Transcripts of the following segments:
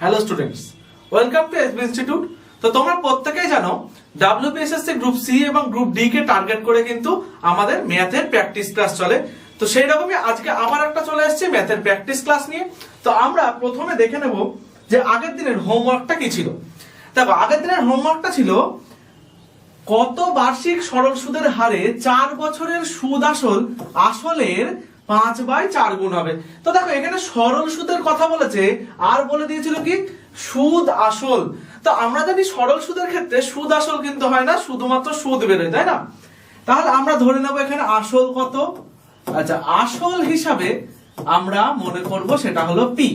Hello students welcome to SB institute তো তোমরা প্রত্যেকেই জানো ডাব্লিউপিএসএসসি গ্রুপ সি এবং গ্রুপ ডি কে টার্গেট করে কিন্তু আমাদের ম্যাথের প্র্যাকটিস ক্লাস চলে। তো সেই রকমই আজকে আবার একটা চলে এসেছে ম্যাথের প্র্যাকটিস ক্লাস নিয়ে। তো আমরা প্রথমে দেখে নেব যে আগের দিনের হোমওয়ার্কটা কি ছিল। দেখো, আগের দিনের হোমওয়ার্কটা ছিল কত বার্ষিক সরল সুদের হারে চার বছরের সুদ আসল আসলের পাঁচ বাই চার গুণ হবে। তো দেখো, এখানে সরল সুদের কথা বলেছে, আর বলে দিয়েছিল কি? সুদ আসল। তো আমরা জানি সরল সুদের ক্ষেত্রে সুদ আসল কিন্তু হয় না, শুধুমাত্র সুদ বেরোয় তাই না? তাহলে আমরা ধরে নেব এখানে আসল কত? আচ্ছা আসল হিসাবে আমরা মনে করব সেটা হলো পি।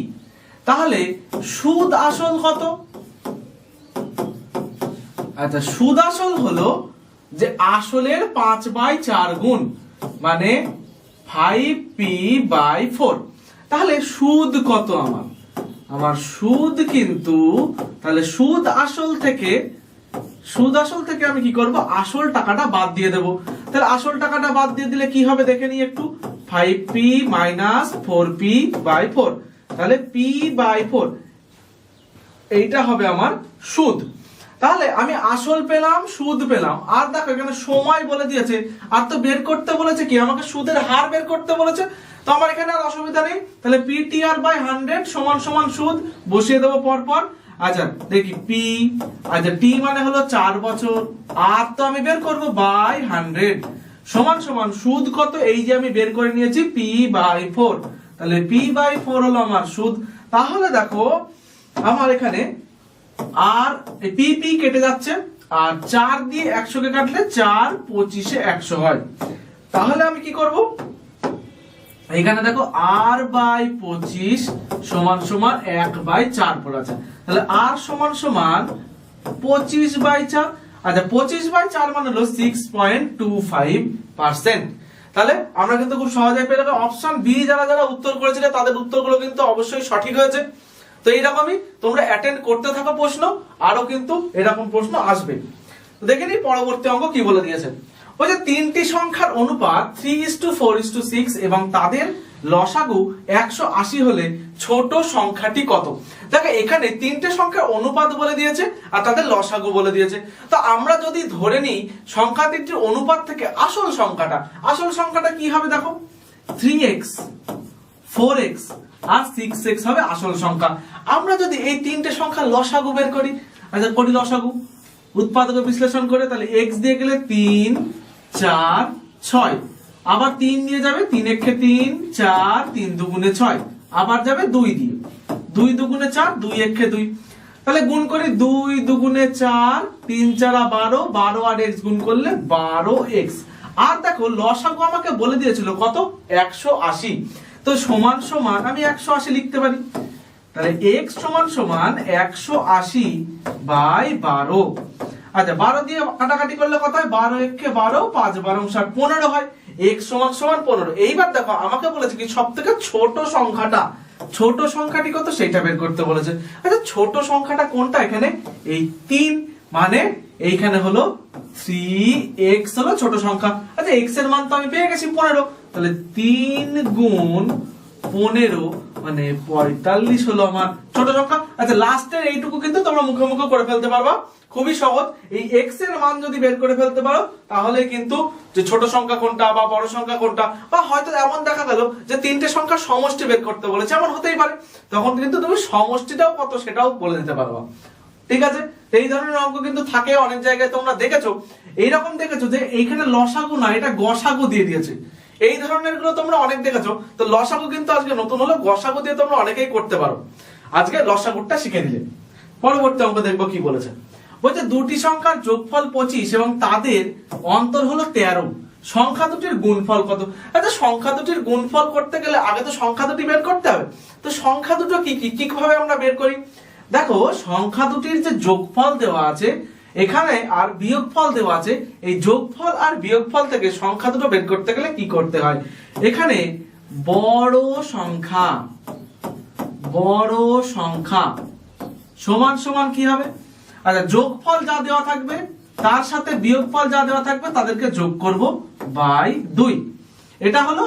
তাহলে সুদ আসল কত? আচ্ছা সুদ আসল হলো যে আসলের পাঁচ বাই চার গুণ মানে ফাইভ পি বাই ফোর তাহলে সুদ কত আমার? আমার সুদ কিন্তু, তাহলে সুদ আসল থেকে, সুদ আসল থেকে আমি কি করব? আসল টাকাটা বাদ দিয়ে দেব। তাহলে আসল টাকাটা বাদ দিয়ে দিলে কি হবে দেখে নিই একটু। Five P minus four P by four তাহলে পি বাই ফোর এইটা হবে আমার সুদ। তাহলে আমি আসল পেলাম, সুদ পেলাম। আর দেখো, এখানে সময় বলে দিয়েছে। আর তো বের করতে বলেছে কি? আমাকে সুদের হার বের করতে বলেছে। তো আমার এখানে আর অসুবিধা নেই। তাহলে পিটিআর বাই হান্ড্রেড সমান সমান সুদ বসিয়ে দেবো পর পর আচ্ছা দেখি পি আচ্ছা টি মানে হলো চার বছর। আর তো আমি বের করব বাই হান্ড্রেড সমান সমান সুদ কত? এই যে আমি বের করে নিয়েছি পি বাই ফোর তাহলে পি বাই ফোর হলো আমার সুদ। তাহলে দেখো, আমার এখানে আর পি পি কেটে যাচ্ছে, আর চার দিয়ে একশো কে কাটলে চার পঁচিশে একশো হয়। তাহলে আমি কি করব? এখানে দেখো আর বাই পঁচিশ সমান সমান এক বাই চার পড়েছে তাহলে আর সমান সমান পঁচিশ বাই চার আচ্ছা পঁচিশ বাই চার মানে হলো six point two five percent তাহলে আমরা কিন্তু খুব সহজে পেয়ে যাব। অপশন বি যারা যারা উত্তর করেছিল, তাদের উত্তরগুলো কিন্তু অবশ্যই সঠিক হয়েছে। তো এইরকমই তোমরা অ্যাটেন্ড করতে থাকো প্রশ্ন আরও কিন্তু এরকম প্রশ্ন আসবে। দেখে নিই পরবর্তী অঙ্ক কি বলে দিয়েছে ওই যে তিনটি সংখ্যার অনুপাত three is to four is to six এবং তাদের লসাগু একশো আশি হলে ছোট সংখ্যাটি কত? দেখো, এখানে তিনটে সংখ্যার অনুপাত বলে দিয়েছে, আর তাদের লসাগু বলে দিয়েছে। তো আমরা যদি ধরে নিই সংখ্যা তিনটির অনুপাত থেকে আসল সংখ্যাটা আসল সংখ্যাটা কি হবে দেখো? থ্রি এক্স ফোর এক্স আর সিক্স এক্স হবে আসল সংখ্যা। আমরা যদি এই তিনটে সংখ্যা লসাগু বের করি আচ্ছা করি লসাগু? উৎপাদক বিশ্লেষণ করে, তাহলে এক্স দিয়ে গেলে তিন, চার, ছয়। আবার তিন দিয়ে যাবে, তিন একে তিন, চার, তিন দুগুণে ছয়। আবার যাবে দুই দিয়ে। দুই দুগুণে চার, দুই একে দুই। তাহলে গুণ করি দুই দুগুণে চার, তিন চারা বারো বারো আর এক্স গুণ করলে বারো এক্স আর দেখো, লসাগু আমাকে বলে দিয়েছিল কত? একশো আশি। তো সমান সমান আমি একশো আশি লিখতে পারি। তাহলে এক্স সমান সমান একশো আশি বাই বারো। আচ্ছা বারো দিয়ে কাটাকাটি করলে কত হয়? বারো একে বারো, পাঁচ বারো ষাট পনেরো হয়। এক্স সমান সমান পনেরো। এইবার দেখো, আমাকে বলেছে কি সব থেকে ছোট সংখ্যাটা, ছোট সংখ্যাটি কত? সেটা বের করতে বলেছে। আচ্ছা ছোট সংখ্যাটা কোনটা এখানে? এই তিন মানে এইখানে হলো থ্রি এক্স হলো ছোট সংখ্যা। আচ্ছা এক্সের মান তো আমি পেয়ে গেছি পনেরো। তাহলে তিন গুণ পনেরো মানে পঁয়তাল্লিশ হলো আমার ছোট সংখ্যা। আচ্ছা লাস্টের এইটুকু কিন্তু তোমরা মুখে মুখে করে ফেলতে পারবা। খুবই সহজ। এই এক্সের মান যদি বের করে ফেলতে পারো, তাহলে কিন্তু যে ছোট সংখ্যা কোনটা বা বড় সংখ্যা কোনটা, বা হয়তো এমন দেখা গেল যে তিনটে সংখ্যা সমষ্টি বের করতে বলেছে, এমন হতেই পারে। তখন কিন্তু তুমি সমষ্টিটাও কত সেটাও বলে দিতে পারবা। ঠিক আছে? এই ধরনের অঙ্ক কিন্তু থাকে, অনেক জায়গায় তোমরা দেখেছ। এইরকম দেখেছ যে এইখানে লসাগু না, এটা গসাগু দিয়ে দিয়েছে। এই ধরনেরগুলো তোমরা অনেক দেখেছ। তো লসাগু কিন্তু আজকে নতুন হলো, গসাগু দিয়ে তোমরা অনেকেই করতে পারো। আজকে লসাগুটা শিখে দিলে পরবর্তী অঙ্ক দেখব কি বলেছে। বলছে, দুটি সংখ্যার যোগফল পঁচিশ এবং তাদের অন্তর হলো তেরো। সংখ্যা দুটির গুণফল কত? আচ্ছা সংখ্যা দুটির গুণফল করতে গেলে আগে তো সংখ্যা দুটি বের করতে হবে। তো সংখ্যা দুটো কি? কি কি ভাবে আমরা বের করি? দেখো, সংখ্যা দুটির যে যোগফল দেওয়া আছে এখানে আর বিয়োগফল দেওয়া আছে। এই যোগফল আর বিয়োগফল থেকে সংখ্যা দুটো বের করতে গেলে কি করতে হয়? এখানে বড় সংখ্যা বড় সংখ্যা সমান সমান কি হবে? আচ্ছা যোগফল যা দেওয়া থাকবে, তার সাথে বিয়োগফল যা দেওয়া থাকবে, তাদেরকে যোগ করব বাই দুই। এটা হলো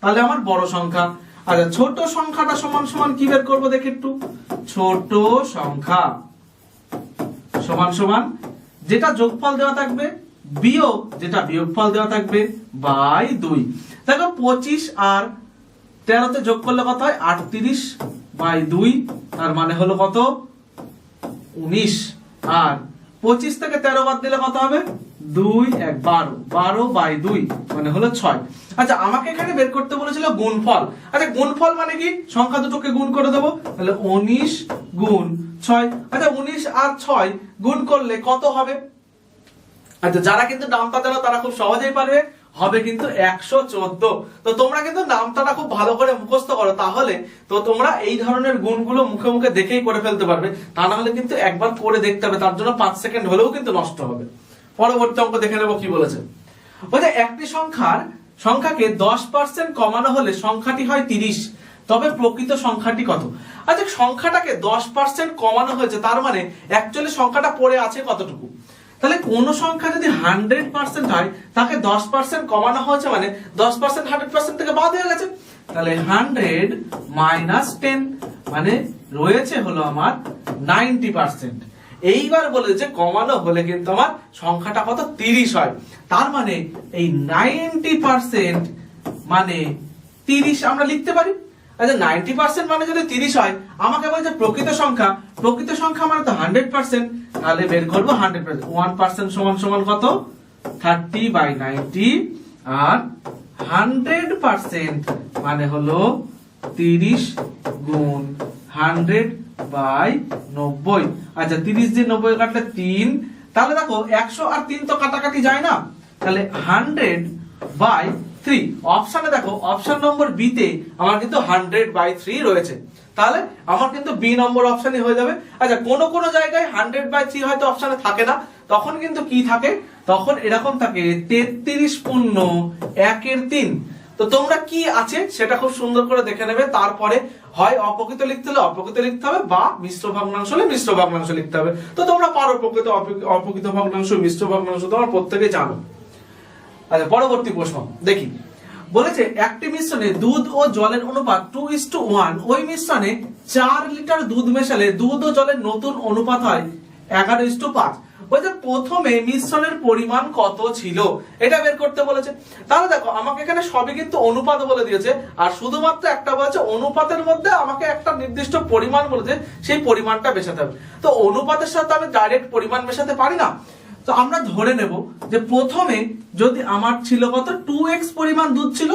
তাহলে আমার বড় সংখ্যা। আচ্ছা ছোট সংখ্যাটা সমান সমান কি বের করব দেখি একটু? ছোট সংখ্যা। সমান সমান যেটা যোগফল দেওয়া থাকবে, বিয়োগ যেটা বিয়োগফল দেওয়া থাকবে বাই দুই। দেখো পঁচিশ আর তেরোতে যোগ করলে কত হয়? আটত্রিশ বাই দুই, তার মানে হলো কত? উনিশ। আর পঁচিশ থেকে তেরো বাদ দিলে কত হবে? দুই, এক, বারো। বারো বাই দুই মানে হলো ছয়। আচ্ছা আমাকে এখানে বের করতে বলেছিল গুণফল। আচ্ছা গুণফল মানে কি? সংখ্যা দুটোকে গুণ করে দেবো। তাহলে উনিশ গুণ ছয়। আচ্ছা উনিশ আর ছয় গুণ করলে কত হবে? আচ্ছা যারা কিন্তু নামটা জানো, তারা খুব সহজেই পারবে। হবে কিন্তু একশো চোদ্দ। তো তোমরা কিন্তু নামটা খুব ভালো করে মুখস্থ করো, তাহলে তো তোমরা এই ধরনের গুণগুলো মুখে মুখে দেখেই করে ফেলতে পারবে। তা না হলে কিন্তু একবার করে দেখতে হবে, তার জন্য পাঁচ সেকেন্ড হলেও কিন্তু নষ্ট হবে। পরবর্তী অঙ্ক দেখে নেব কি বলেছে। বলছে, একটি সংখ্যার সংখ্যাকে দশ পার্সেন্ট কমানো হলে সংখ্যাটি হয় তিরিশ। তবে প্রকৃত সংখ্যাটি কত? আচ্ছা সংখ্যাটাকে দশ পার্সেন্ট কমানো হয়েছে, তার মানে অ্যাকচুয়ালি সংখ্যাটা পড়ে আছে কতটুকু? তাহলে কোন সংখ্যা যদি হান্ড্রেড পার্সেন্ট হয়, তাকে দশ পার্সেন্ট কমানো হয়েছে মানে দশ পার্সেন্ট হান্ড্রেড পার্সেন্ট থেকে বাদ হয়ে গেছে। তাহলে হান্ড্রেড মাইনাস টেন মানে রয়েছে হলো আমার নাইনটি পার্সেন্ট এইবার বলে যে কমানো হলে কিন্তু আমার সংখ্যাটা কত? তিরিশ হয়। তার মানে এই নাইনটি পার্সেন্ট মানে তিরিশ আমরা লিখতে পারি। আচ্ছা নাইনটি পার্সেন্ট মানে যদি তিরিশ হয়, আমাকে বলছে প্রকৃত সংখ্যা প্রকৃত সংখ্যা মানে তো হান্ড্রেড পার্সেন্ট তাহলে বের করব হান্ড্রেড পার্সেন্ট ওয়ান পার্সেন্ট সমান সমান কত? থার্টি বাই নাইনটি আর হান্ড্রেড পার্সেন্ট মানে হলো তিরিশ গুণ হান্ড্রেড বাই নব্বই। আচ্ছা তিরিশ দিয়ে নব্বই কাটলে তিন, তাহলে দেখো, একশো আর তিন তো কাটাকাটি যায় না। তাহলে হান্ড্রেড বাই থ্রি অপশানে দেখো অপশন নম্বর বি তে আমার কিন্তু হান্ড্রেড বাই থ্রি রয়েছে। তাহলে আমার কিন্তু বি নম্বর অপশানই হয়ে যাবে। আচ্ছা কোন কোন জায়গায় হান্ড্রেড বাই থ্রি হয়তো অপশানে থাকে না। তখন কিন্তু কি থাকে? তখন এরকম থাকে, তেত্রিশ পূর্ণ একের তিন। তো তোমরা কি আছে সেটা খুব সুন্দর করে দেখে নেবে। তারপরে হয় অপ্রকৃত লিখতে হলে অপ্রকৃত লিখতে হবে বা মিশ্র ভগ্নাংশ হলে মিশ্র ভগ্নাংশ লিখতে হবে। তো তোমরা পারো প্রকৃত অপ্রকৃত ভগ্নাংশ, মিশ্র ভগ্নাংশ তোমরা প্রত্যেকে জানো। আচ্ছা পরবর্তী প্রশ্ন। দেখি। বলেছে, একটি মিশ্রণে দুধ ও জলের অনুপাত টু ইস টু ওয়ান ওই মিশ্রণে চার লিটার দুধ মেশালে দুধ ও জলের নতুন অনুপাত হয় এগারো ইস টু পাঁচ। বলছে, প্রথমে মিশ্রণের পরিমাণ কত ছিল? এটা বের করতে বলেছে। তাহলে দেখো, আমাকে এখানে সবই কিন্তু অনুপাত বলে দিয়েছে, আর শুধুমাত্র একটা বলেছে, অনুপাতের মধ্যে আমাকে একটা নির্দিষ্ট পরিমাণ বলেছে, সেই পরিমাণটা মেশাতে হবে। তো অনুপাতের সাথে আমি ডাইরেক্ট পরিমাণ মেশাতে পারি না? তো আমরা ধরে নেব যে প্রথমে যদি আমার ছিল কত? টু এক্স পরিমাণ দুধ ছিল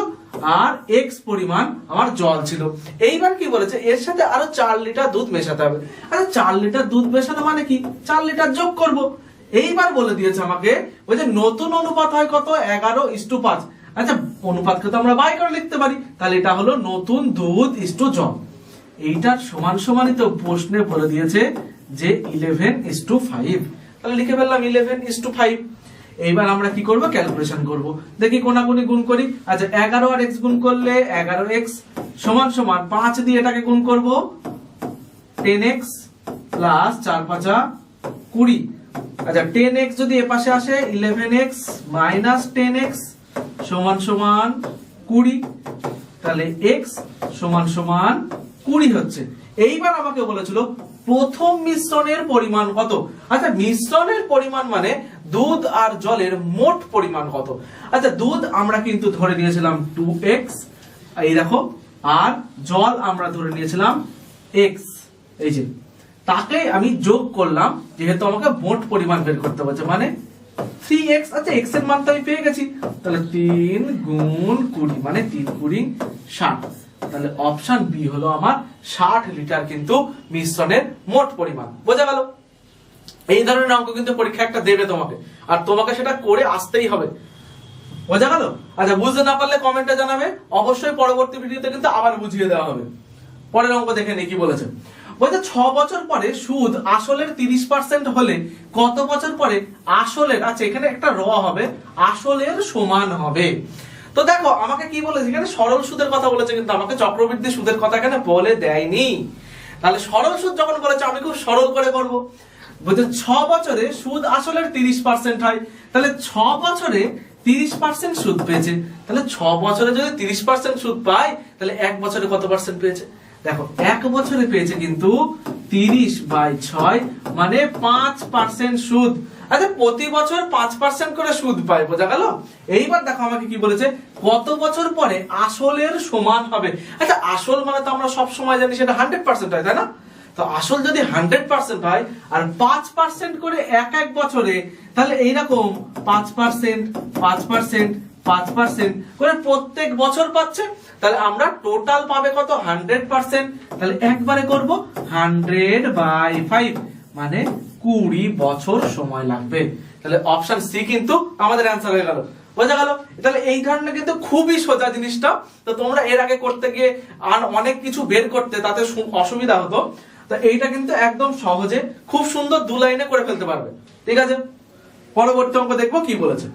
আর এক্স পরিমাণ আমার জল ছিল। এইবার কি বলেছে? এর সাথে আরও চার লিটার দুধ মেশাতে হবে। আচ্ছা চার লিটার দুধ মেশানো মানে কি? চার লিটার যোগ করব। এইবার বলে দিয়েছে আমাকে, ওই যে নতুন অনুপাত হয় কত? এগারো ইস্টু পাঁচ। আচ্ছা অনুপাতকে তো আমরা বাই করে লিখতে পারি। তাহলে এটা হলো নতুন দুধ ইস্টু জল এইটার সমান সমানই তো প্রশ্নে বলে দিয়েছে যে ইলেভেন ইস্টু ফাইভ তাহলে লিখে ফেললাম ইলেভেন ইস টু ফাইভ এইবার আমরা কি করব? ক্যালকুলেশন করব। দেখি কোনাকুনি গুণ করি। আচ্ছা এগারো আর এক্স গুণ করলে এগারো এক্স সমান সমান পাঁচ দিয়ে এটাকে গুণ করব। টেন এক্স প্লাস চার পাঁচা কুড়ি। আচ্ছা টেন এক্স যদি এ পাশে আসে eleven X minus ten X সমান সমান কুড়ি। তাহলে এক্স সমান সমান কুড়ি হচ্ছে। এইবার আমাকে বলেছিল, প্রথম মিশ্রণের পরিমাণ কত? আচ্ছা মিশ্রণের পরিমাণ মানে দুধ আর জলের মোট পরিমাণ কত? আচ্ছা দুধ আমরা কিন্তু ধরে নিয়েছিলাম টু এক্স এই দেখো, আর জল আমরা ধরে নিয়েছিলাম এক্স এই যে। তাকে আমি যোগ করলাম, যেহেতু আমাকে মোট পরিমাণ বের করতে বলছে মানে থ্রি এক্স আচ্ছা এক্সের মান তো আমি পেয়ে গেছি। তাহলে তিন গুণ কুড়ি মানে তিন কুড়ি ষাট। তাহলে অপশন বি হলো আমার ষাট লিটার কিন্তু মিশ্রণের মোট পরিমাণ। বোঝা গেল? এই ধরনের অঙ্ক কিন্তু পরীক্ষা একটা দেবে তোমাকে। আর তোমাকে সেটা করে আসতেই হবে। বোঝা গেল? আচ্ছা বুঝতে না পারলে কমেন্টে জানাবে। অবশ্যই পরবর্তী ভিডিওতে কিন্তু আবার বুঝিয়ে দেওয়া হবে। পরের অঙ্ক দেখে নিই কি বলেছে। বলছে, ছ বছর পরে সুদ আসলের তিরিশ পার্সেন্ট হলে কত বছর পরে আসলের আচ্ছা এখানে একটা র হবে, আসলের সমান হবে। তো দেখো, আমাকে কি বলেছে? এখানে সরল সুদের কথা বলেছে কিন্তু আমাকে চক্রবৃদ্ধি সুদের কথা এখানে বলে দেয়নি। তাহলে সরল সুদ যখন বলেছে, আমি খুব সরল করে করব বলছে, ছ বছরে সুদ আসলের তিরিশ পার্সেন্ট হয়। তাহলে ছ বছরে তিরিশ পার্সেন্ট সুদ পেয়েছে। তাহলে ছ বছরে যদি তিরিশ পার্সেন্ট সুদ পায় তাহলে এক বছরে কত পার্সেন্ট পেয়েছে? দেখো, এক বছরে পেয়েছে কিন্তু তিরিশ বাই ছয় মানে পাঁচ পার্সেন্ট সুদ। আচ্ছা প্রতি বছর পাঁচ পার্সেন্ট করে সুদ পায়, বোঝা গেল? এইবার দেখো আমাকে কি বলেছে, কত বছর পরে আসলের সমান হবে? আচ্ছা আসল মানে তো আমরা জানি সেটা হান্ড্রেড পার্সেন্ট হয়, তাই না? তো আসল যদি হান্ড্রেড পার্সেন্ট হয়, আর পাঁচ পার্সেন্ট করে এক এক বছরে, তাহলে এইরকম পাঁচ পার্সেন্ট পাঁচ পার্সেন্ট পাঁচ পার্সেন্ট করে প্রত্যেক বছর পাচ্ছে, তাহলে আমরা টোটাল পাবে কত? হান্ড্রেড পার্সেন্ট তাহলে একবারে করব হান্ড্রেড বাই ফাইভ মানে কুড়ি বছর সময় লাগবে। তাহলে অপশন সি কিন্তু আমাদের অ্যান্সার হয়ে গেল। বোঝা গেল? তাহলে এই ধরনের কিন্তু খুবই সোজা জিনিসটা। তো তোমরা এর আগে করতে গিয়ে আর অনেক কিছু বের করতে তাতে অসুবিধা হতো। তো এইটা কিন্তু একদম সহজে, খুব সুন্দর দু লাইনে করে ফেলতে পারবে। ঠিক আছে? পরবর্তী অঙ্ক দেখব কি বলেছে।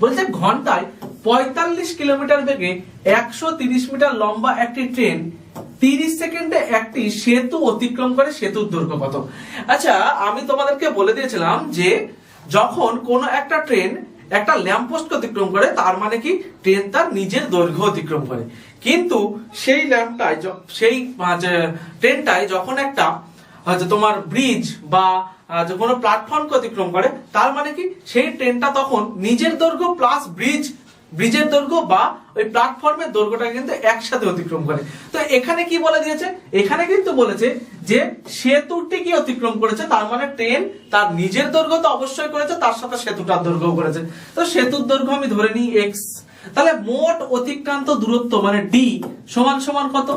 বলছে, ঘন্টায় পঁয়তাল্লিশ কিলোমিটার বেগে একশো মিটার লম্বা একটি ট্রেন তিরিশ সেকেন্ডে একটি সেতু অতিক্রম করে সেতুর দৈর্ঘ্য কত আচ্ছা আমি তোমাদেরকে বলে দিয়েছিলাম যে যখন কোন একটা ট্রেন একটা ল্যাম্পপোস্ট অতিক্রম করে, তার মানে কি? ট্রেন তার নিজের দৈর্ঘ্য অতিক্রম করে। কিন্তু সেই ল্যাম্পটায় সেই ট্রেনটায় যখন একটা হচ্ছে তোমার ব্রিজ বা কোনো প্ল্যাটফর্মকে অতিক্রম করে, তার মানে কি? সেই ট্রেনটা তখন নিজের দৈর্ঘ্য প্লাস ব্রিজ ব্রিজের দৈর্ঘ্য বা ওই প্ল্যাটফর্মের দৈর্ঘ্যটা কিন্তু একসাথে অতিক্রম করে। তো এখানে কি বলে দিয়েছে এখানে কিন্তু বলেছে যে সেতুটি কি অতিক্রম করেছে? তার মানে ট্রেন তার নিজের দৈর্ঘ্য তো অবশ্যই করেছে, তার সাথে সেতুটার দৈর্ঘ্য করেছে। তো সেতুর দৈর্ঘ্য আমি ধরে নিই এক্স তাহলে মোট অতিক্রান্ত দূরত্ব মানে ডি সমান সমান কত?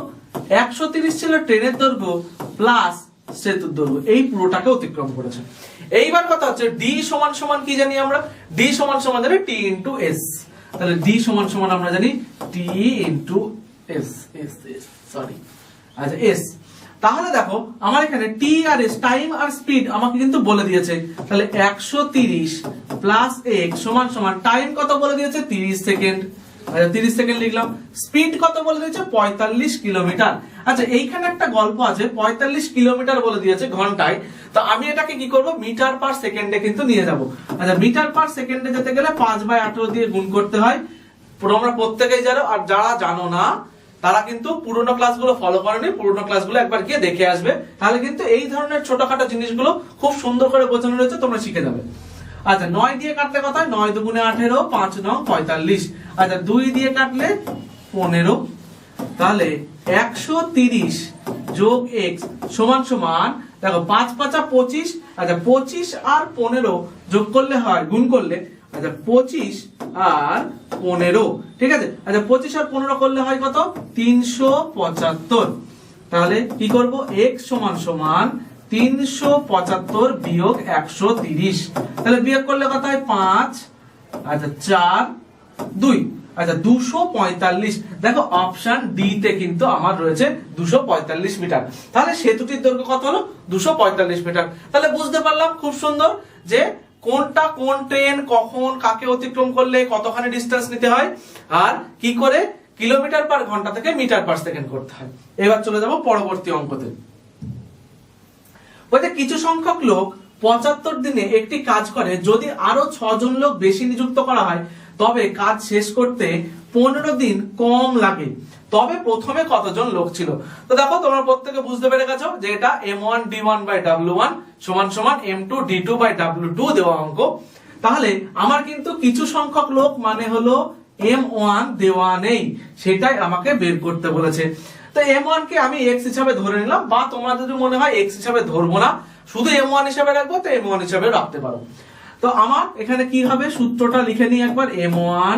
একশো ছিল ট্রেনের দৈর্ঘ্য প্লাস সেতুর দৈর্ঘ্য। এই পুরোটাকে অতিক্রম করেছে। এইবার কথা হচ্ছে ডি সমান সমান কি জানি আমরা? ডি সমান সমান জানি টি ইন্টু এস তাহলে ডি সমান সমান আমরা জানি T into S S S sorry আচ্ছা এস তাহলে দেখো, আমার এখানে টি আর এস টাইম আর স্পিড আমাকে কিন্তু বলে দিয়েছে। তাহলে একশো তিরিশ প্লাস এক্স সমান সমান টাইম কত বলে দিয়েছে? তিরিশ সেকেন্ড আচ্ছা তিরিশ সেকেন্ড লিখলাম। স্পিড কত বলে দিয়েছে? পঁয়তাল্লিশ কিলোমিটার। আচ্ছা এইখানে একটা গল্প আছে, পঁয়তাল্লিশ কিলোমিটার বলে দিয়েছে ঘন্টায়। তো আমি এটাকে কি করব? মিটার পার সেকেন্ডে কিন্তু নিয়ে যাব। আচ্ছা মিটার পার সেকেন্ডে যেতে গেলে পাঁচ বাই আঠারো দিয়ে গুণ করতে হয়। আমরা প্রত্যেকেই জানো, আর যারা জানো না, তারা কিন্তু পুরোনো ক্লাসগুলো ফলো করেনি, পুরোনো ক্লাসগুলো একবার গিয়ে দেখে আসবে। তাহলে কিন্তু এই ধরনের ছোটখাটো জিনিসগুলো খুব সুন্দর করে বোঝানো রয়েছে, তোমরা শিখে যাবে। আচ্ছা নয় দিয়ে কাটলে কথা হয়? নয় দুগুণে আঠেরো, পাঁচ নং পঁয়তাল্লিশ। আচ্ছা দুই দিয়ে কাটলে পনেরো। তাহলে একশো তিরিশ যোগ এক্স সমান সমান, দেখো, পাঁচ পাঁচা পঁচিশ আচ্ছা পঁচিশ আর পনেরো যোগ করলে হয়, গুণ করলে আচ্ছা পঁচিশ আর পনেরো। ঠিক আছে? আচ্ছা পঁচিশ আর পনেরো করলে হয় কত? তিনশো পঁচাত্তর। তাহলে কি করব? এক্স সমান সমান তিনশো পঁচাত্তর বিয়োগ একশো তিরিশ। তাহলে বিয়োগ করলে কত হয়? পাঁচ। আচ্ছা চার। দুই। আচ্ছা দুশো পঁয়তাল্লিশ। দেখো অপশন ডি তে কিন্তু আমার রয়েছে দুশো পঁয়তাল্লিশ মিটার তাহলে সেতুটির দৈর্ঘ্য কত হলো? দুশো পঁয়তাল্লিশ মিটার তাহলে বুঝতে পারলাম খুব সুন্দর যে কোনটা কোন ট্রেন কখন কাকে অতিক্রম করলে কতখানি ডিস্টেন্স নিতে হয় আর কি করে কিলোমিটার পার ঘণ্টা থেকে মিটার পার সেকেন্ড করতে হয়। এবার চলে যাব পরবর্তী অঙ্কতে। বলতে কিছু সংখ্যক লোক পঁচাত্তর দিনে একটি কাজ করে। যদি আরও ছজন লোক বেশি নিযুক্ত করা হয়, তবে কাজ শেষ করতে পনেরো দিন কম লাগে। তবে প্রথমে কতজন লোক ছিল? তো দেখো, তোমরা প্রত্যেকে বুঝতে পেরে গেছো যে এটা M one D one by W one সমান সমান M two D two by W two দেওয়া অঙ্ক। তাহলে আমার কিন্তু কিছু সংখ্যক লোক মানে হলো এম ওয়ান দেওয়া নেই। সেটাই আমাকে বের করতে বলেছে। তো এম ওয়ান কে আমি এক্স হিসাবে ধরে নিলাম, বা তোমরা যদি মনে হয় এক্স হিসাবে ধরবো না, শুধু এম ওয়ান হিসাবে রাখব তো এম ওয়ান হিসাবে রাখতে পারো। তো আমার এখানে কি হবে? সূত্রটা লিখে নিই একবার এম ওয়ান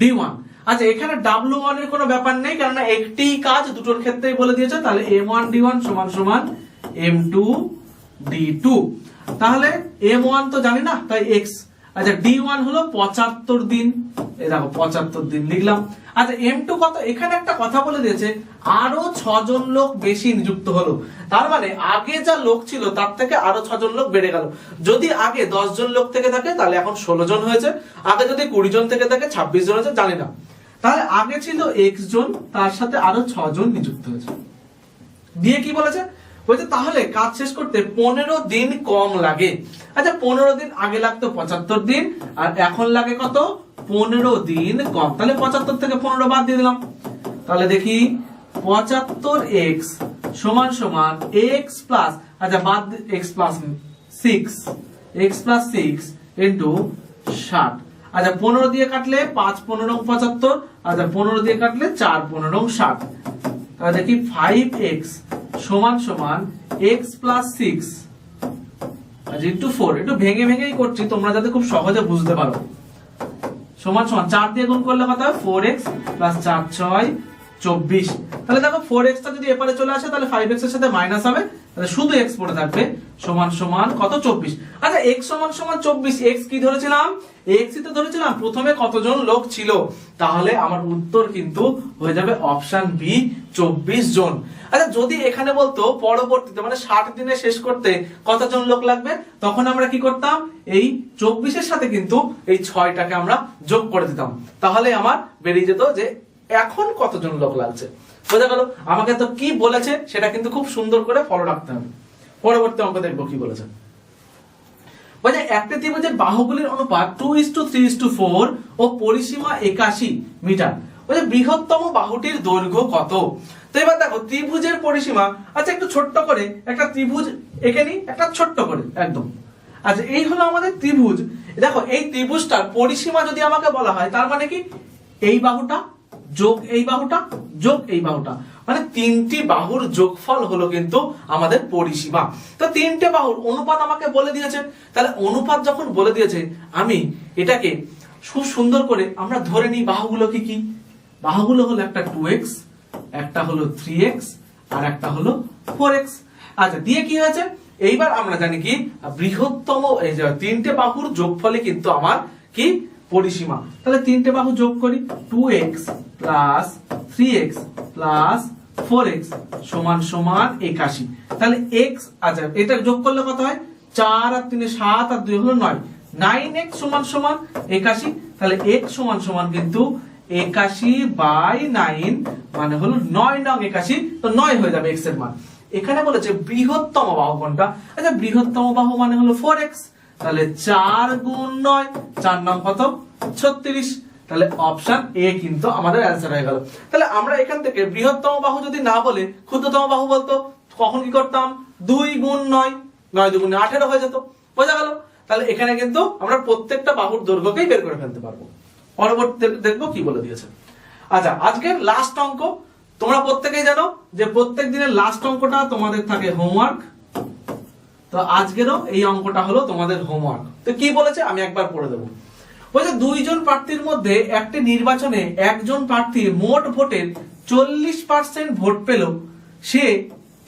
ডি ওয়ান আচ্ছা এখানে ডাব্লু ওয়ানের কোনো ব্যাপার নেই, কেননা একটি কাজ দুটোর ক্ষেত্রেই বলে দিয়েছে, তাহলে এম ওয়ান ডি ওয়ান সমান সমান এম টু ডি টু তাহলে এম ওয়ান তো জানি না, তাই এক্স আচ্ছা ডি ওয়ান হলো পঁচাত্তর দিন। এই দেখো, পঁচাত্তর দিন লিখলাম। আচ্ছা এম টু কত? এখানে একটা কথা বলে দিয়েছে, আরও ছজন লোক বেশি নিযুক্ত হলো। তার মানে আগে যা লোক ছিল, তার থেকে আরও ছজন লোক বেড়ে গেল। যদি আগে দশ জন লোক থেকে থাকে, তাহলে এখন ষোলো জন হয়েছে। আগে যদি কুড়ি জন থেকে থাকে ছাব্বিশ জন হয়েছে, জানি না। তাহলে আগে ছিল এক্স জন তার সাথে আরও ছজন নিযুক্ত হয়েছে। দিয়ে কি বলেছে? বলছে, তাহলে কাজ শেষ করতে পনেরো দিন কম লাগে। আচ্ছা পনেরো দিন আগে লাগতো পঁচাত্তর দিন, আর এখন লাগে কত? পনেরো দিন কম। তাহলে পঁচাত্তর থেকে পনেরো বাদ দিয়ে দিলাম। তাহলে দেখি, পঁচাত্তর এক্স সমান সমান এক্স প্লাস আচ্ছা বাদ X plus six X plus six into ষাট। আচ্ছা পনেরো দিয়ে কাটলে পাঁচ পনেরো পঁচাত্তর আচ্ছা পনেরো দিয়ে কাটলে চার পনেরো ষাট। তাহলে দেখি ফাইভ এক্স সমান সমান X plus six into four একটু ভেঙে ভেঙেই করছি, তোমরা যাতে খুব সহজে বুঝতে পারো। সমান সমান, চার দিয়ে গুণ করলে হয়? ফোর এক্স প্লাস চার, ছয় চব্বিশ। তাহলে দেখো ফোর এক্সটা যদি এপারে চলে আসে, তাহলে ফাইভ এক্সের সাথে মাইনাস হবে। তাহলে শুধু এক্স পড়ে থাকবে, সমান সমান কত? চব্বিশ। আচ্ছা এক্স সমান সমান চব্বিশ এক্স কি ধরেছিলাম? এক্স তো ধরেছিলাম, প্রথমে কতজন লোক ছিল? তাহলে আমার উত্তর কিন্তু হয়ে যাবে অপশন বি চব্বিশ জন। আচ্ছা যদি এখানে বলতো পরবর্তীতে মানে ষাট দিনে শেষ করতে কতজন লোক লাগবে? তখন আমরা কি করতাম? এই চব্বিশের সাথে কিন্তু এই ছয়টাকে আমরা যোগ করে দিতাম। তাহলে আমার বেরিয়ে যেত যে এখন কতজন লোক লাগছে? বোঝা গেল, আমাকে তো কি বলেছে সেটা কিন্তু খুব সুন্দর করে ফলো রাখতে হবে। পরবর্তী অঙ্ক দেখব কি বলেছে। বলছে একটা ত্রিভুজের বাহুগুলির অনুপাত two is to three is to four ও পরিসীমা একাশি মিটার। বলছে বৃহত্তম বাহুটির দৈর্ঘ্য কত? তো এবার দেখো, ত্রিভুজের পরিসীমা আচ্ছা একটু ছোট্ট করে, একটা ত্রিভুজ এঁকে নিই, একটা ছোট্ট করে, একদম। আচ্ছা এই হলো আমাদের ত্রিভুজ। দেখো, এই ত্রিভুজটার পরিসীমা যদি আমাকে বলা হয়, তার মানে কি? এই বাহুটা যোগ এই বাহুটা, যোগ এই বাহুটা। মানে তিনটি বাহুর যোগফল হলো কিন্তু আমাদের পরিসীমা। তো তিনটে বাহুর অনুপাত আমাকে বলে দিয়েছে। তাহলে অনুপাত যখন বলে দিয়েছে, আমি এটাকে খুব সুন্দর করে আমরা ধরে নিই বাহুগুলো কি কি? বাহুগুলো হলো একটা টু এক্স একটা হলো থ্রি এক্স আর একটা হলো ফোর এক্স আচ্ছা দিয়ে কি হয়েছে? এইবার আমরা জানি কি, বৃহত্তম এই যে তিনটে বাহুর যোগফলে কিন্তু আমার কি পরিসীমা। তাহলে তিনটে বাহু যোগ করি two X plus three X plus four X সমান সমান একাশি। তাহলে এক্স আচ্ছা এটা যোগ করলে কত হয়? চার আর তিনে সাত আর দুই হলো নয়। নাইন এক্স সমান সমান একাশি। তাহলে এক্স সমান সমান কিন্তু একাশি বাই নাইন মানে হলো নয় নং একাশি। তো নয় হয়ে যাবে এক্সের মান। এখানে বলেছে বৃহত্তম বাহু কোনটা? আচ্ছা বৃহত্তম বাহু মানে হলো ফোর এক্স তাহলে চার গুণ নয়, চার নাম কত? ছত্রিশ। তাহলে অপশন এ কিন্তু আমাদের অ্যান্সার হয়ে গেল। তাহলে আমরা এখান থেকে বৃহত্তম বাহু যদি না বলে, ক্ষুদ্রতম বাহু বলতো, কখন কি করতাম? দুই গুণ নয় নয় দুগুণে আঠেরো হয়ে যেত। বোঝা গেল? তাহলে এখানে কিন্তু আমরা প্রত্যেকটা বাহুর দৈর্ঘ্যকেই বের করে ফেলতে পারব। পরবর্তী দেখব কি বলে দিয়েছে। আচ্ছা আজকের লাস্ট অঙ্ক, তোমরা প্রত্যেকেই জানো যে প্রত্যেক দিনের লাস্ট অঙ্কটা তোমাদের থাকে হোমওয়ার্ক তো আজকেরও এই অঙ্কটা হলো তোমাদের হোমওয়ার্ক তো কি বলেছে? আমি একবার পড়ে দেবো। বলছে, দুইজন প্রার্থীর মধ্যে একটি নির্বাচনে একজন প্রার্থী মোট ভোটের চল্লিশ পার্সেন্ট ভোট পেল। সে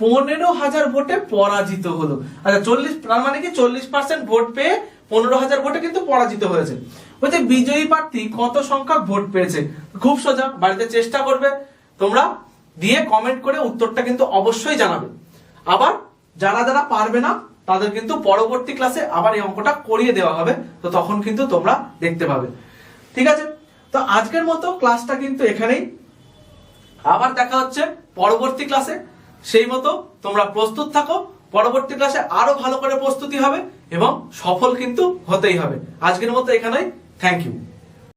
পনেরো হাজার ভোটে পরাজিত হলো। আচ্ছা চল্লিশ, তার মানে কি চল্লিশ পার্সেন্ট ভোট পেয়ে পনেরো হাজার ভোটে কিন্তু পরাজিত হয়েছে। বলছে, বিজয়ী প্রার্থী কত সংখ্যক ভোট পেয়েছে? খুব সোজা, বাড়িতে চেষ্টা করবে। তোমরা দিয়ে কমেন্ট করে উত্তরটা কিন্তু অবশ্যই জানাবে। আবার যারা যারা পারবে না তাদের কিন্তু পরবর্তী ক্লাসে আবার এই অঙ্কটা করিয়ে দেওয়া হবে। তো তখন কিন্তু তোমরা দেখতে পাবে। ঠিক আছে? তো আজকের মতো ক্লাসটা কিন্তু এখানেই। আবার দেখা হচ্ছে পরবর্তী ক্লাসে সেই মতো তোমরা প্রস্তুত থাকো। পরবর্তী ক্লাসে আরও ভালো করে প্রস্তুতি হবে এবং সফল কিন্তু হতেই হবে। আজকের মতো এখানেই। Thank you